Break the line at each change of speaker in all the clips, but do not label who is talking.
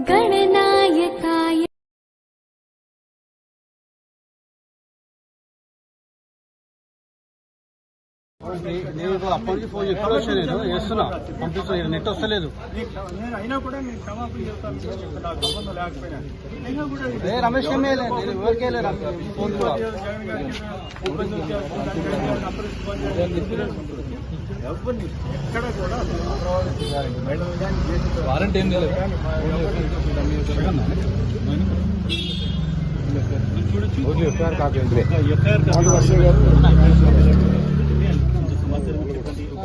गणनायकाय
నేను అప్పటి నుంచి ఫోన్ ఎప్పుడు వచ్చా నేను వేస్తున్నా పంపిస్తున్నా నెట్ వస్తలేదు.
నేను అయినా కూడా నేను క్షమాపణ చెప్తాను. నాకు సంబంధం లేకపోయినా. అయినా కూడా ఇది
ఏ రమేష్ ఫోన్ కూడా. వారంటీ ఏం లేదు.
ఎఫ్ఐఆర్ ఇవ్వడానికి ఒక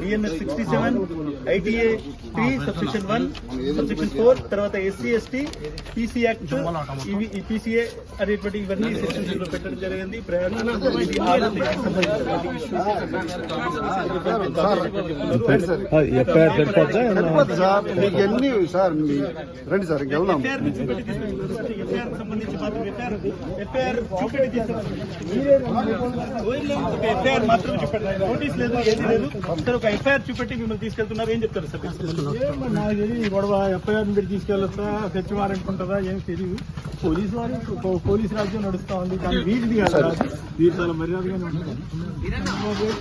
DNS sixty seven ITA three sub section one sub section four తర్వాత ఎస్సీ ఎస్టీ పీసీ యాక్ట్ ఇవి ఈ పీసీఏ అనేటువంటి ఇవన్నీ సెక్షన్స్ లో పెట్టడం జరిగింది ప్రయాణం ఇది ఆనంద్ సంబంధించినటువంటి
ఎఫ్ఐఆర్ సరిపోద్దా
సార్ మీకు ఎన్ని సార్ మీ రండి సార్ ఇంకెళ్దాం
సంబంధించి మాత్రం ఎఫ్ఐఆర్ ఎఫ్ఐఆర్ చూపెట్టి తీసుకొచ్చి ఒక ఎఫ్ఐఆర్ మాత్రం చూపెట్టారు నోటీస్ లేదు ఏది లేదు సార్ ఒక ఎఫ్ఐఆర్ చూపెట్టి మిమ్మల్ని తీసుకెళ్తున్నారు ఏం చెప్తారు సార్
నాకు తెలియదు గొడవ ఎఫ్ఐఆర్ మీరు తీసుకెళ్ళొస్తా తెచ్చి వారంటుంటుందా ఏం తెలియదు పోలీసు వారి పో- పోలీసు రాజ్యం నడుస్తా ఉంది కానీ వీటిది కాదు రాజు. వీటి చాలా మర్యాదగానే ఉంటుంది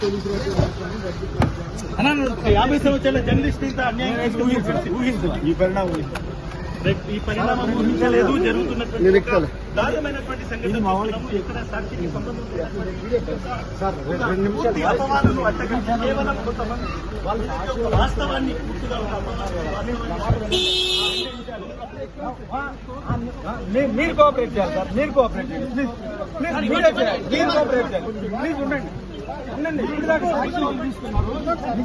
పోలీసు రాజ్యం నడుస్తుంది,
యాభై సంవత్సరాల జర్నలిస్ట్ ఇంత అన్యాయం చేస్తే ఊహించండి.
ఈ పరిణామం ఊహించండి.
ఈ పరిణామం ఊహించలేదు. జరుగుతున్నటువంటి. దారుణమైనటువంటి సంఘటన. ఎక్కడ సాక్షికి సంబంధం అపవాదులు కేవలం కొంతమంది వాళ్ళ వాస్తవాన్ని పూర్తిగా ఒక
మీరు కోఆపరేట్ చేయాలి సార్. మీరు కోఆపరేట్ చేయాలి. ప్లీజ్ ప్లీజ్ మీరే చేయాలి. మీరు కోఆపరేట్ చేయాలి. ప్లీజ్ ఉండండి. ఉండండి. ఇప్పుడు దాకా తీసుకున్నారు.